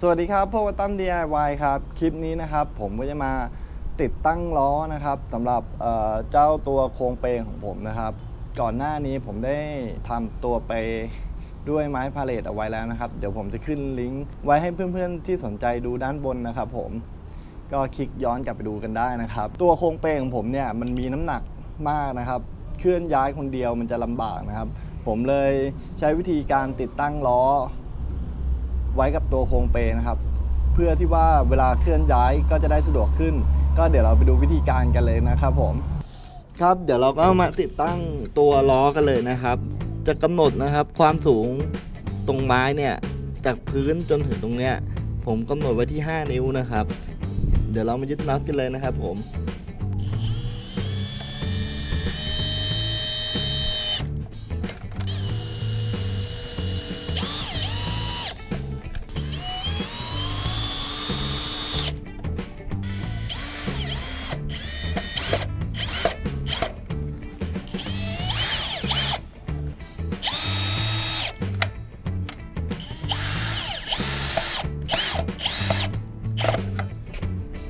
สวัสดีครับพวกบตั้ม DIY ครับ คลิปนี้นะครับ ผมก็จะมาติดตั้งล้อนะครับสำหรับเเจ้าตัวโครงเปงของผมนะครับ ก่อนหน้านี้ผมได้ทำตัวไปด้วยไม้พาเลตเอาไว้แล้วนะครับ เดี๋ยวผมจะขึ้นลิงก์ไว้ให้เพื่อนๆที่สนใจดูด้านบนนะครับ ผมก็คลิกย้อนกลับไปดูกันได้นะครับ ตัวโครงเปงของผมเนี่ยมันมีน้ำหนักมากนะครับ เคลื่อนย้ายคนเดียวมันจะลำบากนะครับ ผมเลยใช้วิธีการติดตั้งล้อ ไว้กับตัวโครงเปนะครับ เพื่อที่ว่าเวลาเคลื่อนย้ายก็จะได้สะดวกขึ้น ก็เดี๋ยวเราไปดูวิธีการกันเลยนะครับผมครับเดี๋ยวเราก็มาติดตั้งตัวล้อกันเลยนะครับ จะกำหนดนะครับความสูงตรงไม้เนี่ยจากพื้นจนถึงตรงเนี้ยผมกำหนดไว้ที่ 5 นิ้วนะครับ เดี๋ยวเรามายึดน็อตกันเลยนะครับผม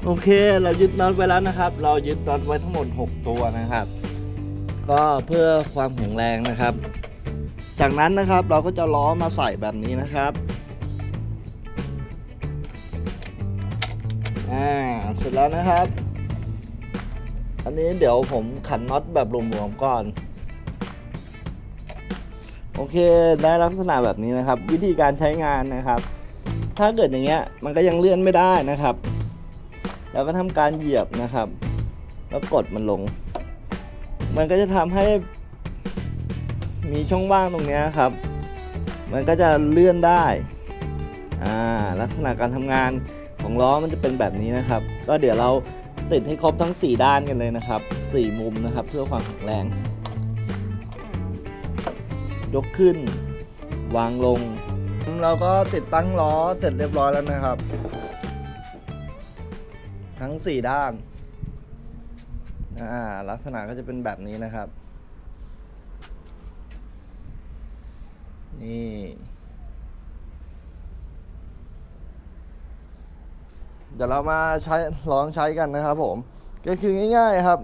โอเค เรายึดน็อตไว้แล้วนะครับ เรายึดน็อตไว้ทั้งหมด 6 ตัวนะครับ ก็เพื่อความแข็งแรงนะครับ จากนั้นนะครับเราก็จะล้อมาใส่แบบนี้นะครับอ่าเสร็จแล้วนะครับ อันนี้เดี๋ยวผมขันน็อตแบบรวมๆก่อน โอเคได้ลักษณะแบบนี้นะครับ วิธีการใช้งานนะครับ ถ้าเกิดอย่างเงี้ยมันก็ยังเลื่อนไม่ได้นะครับ แล้วก็ทำการเหยียบนะครับ แล้วกดมันลง มันก็จะทำให้มีช่องว่างตรงนี้ครับ มันก็จะเลื่อนได้อ่าลักษณะการทำงานของล้อมันจะเป็นแบบนี้นะครับ ก็เดี๋ยวเราติดให้ครบทั้ง 4 ด้านกันเลยนะครับ 4 มุมนะครับ เพื่อความแข็งแรง ยกขึ้น วางลง เราก็ติดตั้งล้อเสร็จเรียบร้อยแล้วนะครับ ทั้ง 4 ด้านอ่าลักษณะก็จะเป็นแบบนี้นะครับ นี่ เดี๋ยวเรามาใช้ลองใช้กันนะครับผม ก็คือง่ายๆครับ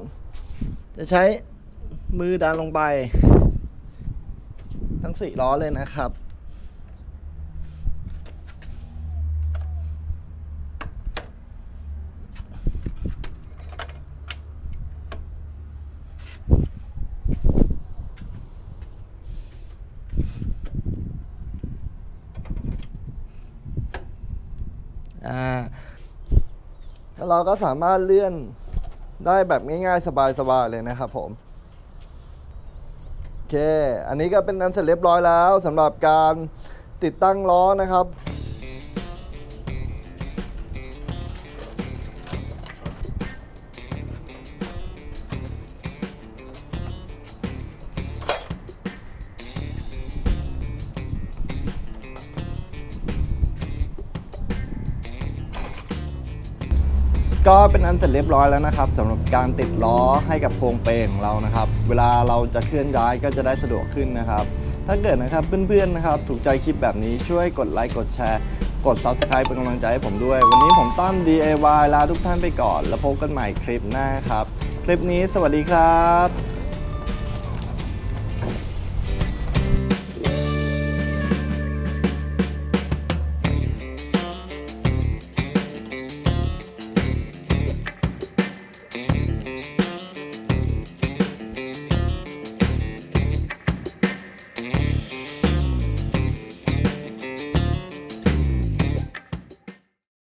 จะใช้มือดันลงไป ทั้ง4ล้อเลยนะครับ อ่าแล้วเราก็สามารถเลื่อนได้แบบง่ายๆ สบายๆเลยนะครับผมโอเค อันนี้ก็เป็นอันเสร็จเรียบร้อยแล้วสำหรับการติดตั้งล้อนะครับ ก็เป็นอันเสร็จเรียบร้อยแล้วนะครับสำหรับการติดล้อให้กับโครงเปงของเรานะครับ เวลาเราจะเคลื่อนย้ายก็จะได้สะดวกขึ้นนะครับ ถ้าเกิดนะครับเพื่อนๆนะครับ ถูกใจคลิปแบบนี้ช่วยกดไลค์กดแชร์ กด Subscribe เป็นกำลังใจให้ผมด้วย วันนี้ผมตั้ม DIY ลาทุกท่านไปก่อน แล้วพบกันใหม่คลิปหน้าครับ คลิปนี้สวัสดีครับ